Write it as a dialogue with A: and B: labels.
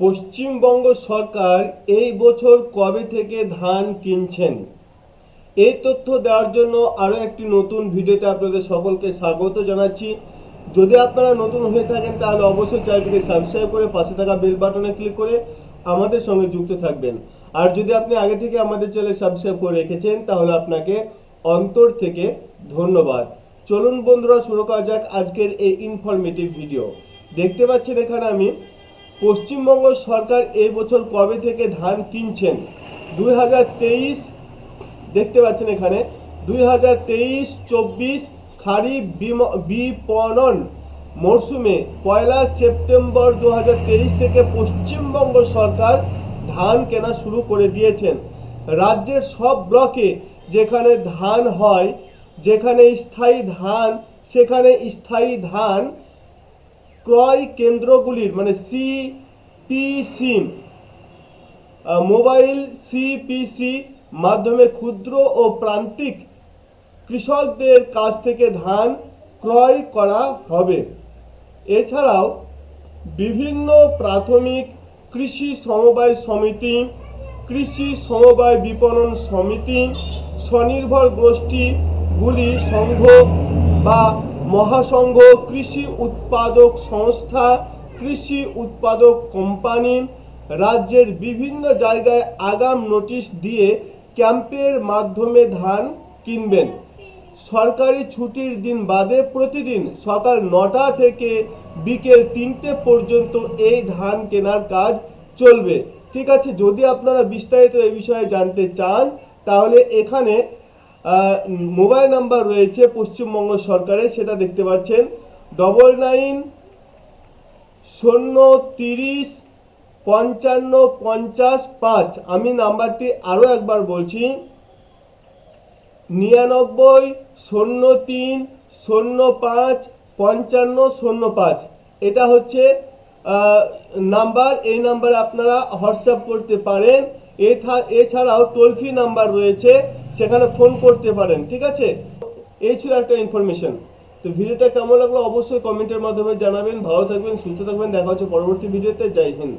A: পশ্চিমবঙ্গ সরকার এই বছর কবে থেকে ধান কিনছেন? এই তথ্য দেওয়ার জন্য আরও একটি নতুন ভিডিওতে আপনাদের সকলকে স্বাগত জানাচ্ছি। যদি আপনারা নতুন হয়ে থাকেন, তাহলে অবশ্যই চ্যানেলটিকে সাবস্ক্রাইব করে পাশে থাকা বেল বাটনে ক্লিক করে আমাদের সঙ্গে যুক্ত থাকবেন। আর যদি আপনি আগে থেকে আমাদের চ্যানেল সাবস্ক্রাইব করে রেখেছেন, তাহলে আপনাকে অন্তর থেকে ধন্যবাদ। চলুন বন্ধুরা, শুরু করা যাক আজকের এই ইনফরমেটিভ ভিডিও দেখতে পাচ্ছেন এখানে আমি পশ্চিমবঙ্গ সরকার এই বছর কবে থেকে ধান কিনছেন? দুই হাজার তেইশ, দেখতে পাচ্ছেন এখানে, দুই হাজার তেইশ, চব্বিশ, খারিফ বিপণন মরশুমে পয়লা সেপ্টেম্বর দু হাজার তেইশ থেকে পশ্চিমবঙ্গ সরকার ধান কেনা শুরু করে দিয়েছেন। রাজ্যের সব ব্লকে যেখানে ধান হয়, যেখানে স্থায়ী ধান, সেখানে স্থায়ী ধান ক্রয় কেন্দ্রগুলির মানে সিপিসি মোবাইল সিপিসি মাধ্যমে ক্ষুদ্র ও প্রান্তিক কৃষকদের কাছ থেকে ধান ক্রয় করা হবে। এছাড়াও বিভিন্ন প্রাথমিক কৃষি সমবায় সমিতি, কৃষি সমবায় বিপণন সমিতি, স্বনির্ভর গোষ্ঠীগুলি, সংঘ বা মহাসংঘ কৃষি উৎপাদক সংস্থা, কৃষি উৎপাদক কোম্পানি রাজ্যের বিভিন্ন জায়গায় আগাম নোটিশ দিয়ে ক্যাম্পের মাধ্যমে ধান কিনবেন। সরকারি ছুটির দিন বাদে প্রতিদিন সকাল নটা থেকে বিকেল তিনটে পর্যন্ত এই ধান কেনার কাজ চলবে। ঠিক আছে, যদি আপনারা বিস্তারিত এই বিষয়ে জানতে চান, তাহলে এখানে মোবাইল নাম্বার রয়েছে পশ্চিমবঙ্গ সরকারের, সেটা দেখতে পাচ্ছেন। ডবল নাইন শূন্য তিরিশ পঞ্চান্ন পঞ্চাশ পাঁচ। আমি নাম্বারটি আরও একবার বলছি। নিরানব্বই শূন্য তিন শূন্য পাঁচ পঞ্চান্ন শূন্য পাঁচ। এটা হচ্ছে নাম্বার। এই নাম্বারে আপনারা হোয়াটসঅ্যাপ করতে পারেন। এছাড়াও টোল ফ্রি নাম্বার রয়েছে। সেখানে ফোন করতে পারেন, ঠিক আছে? এই ছিল একটা ইনফরমেশন তো ভিডিওটা কেমন লাগল অবশ্যই কমেন্টের মাধ্যমে জানাবেন। ভালো থাকবেন, সুস্থ থাকবেন। দেখা হচ্ছে পরবর্তী ভিডিওতে জয় হিন্দ।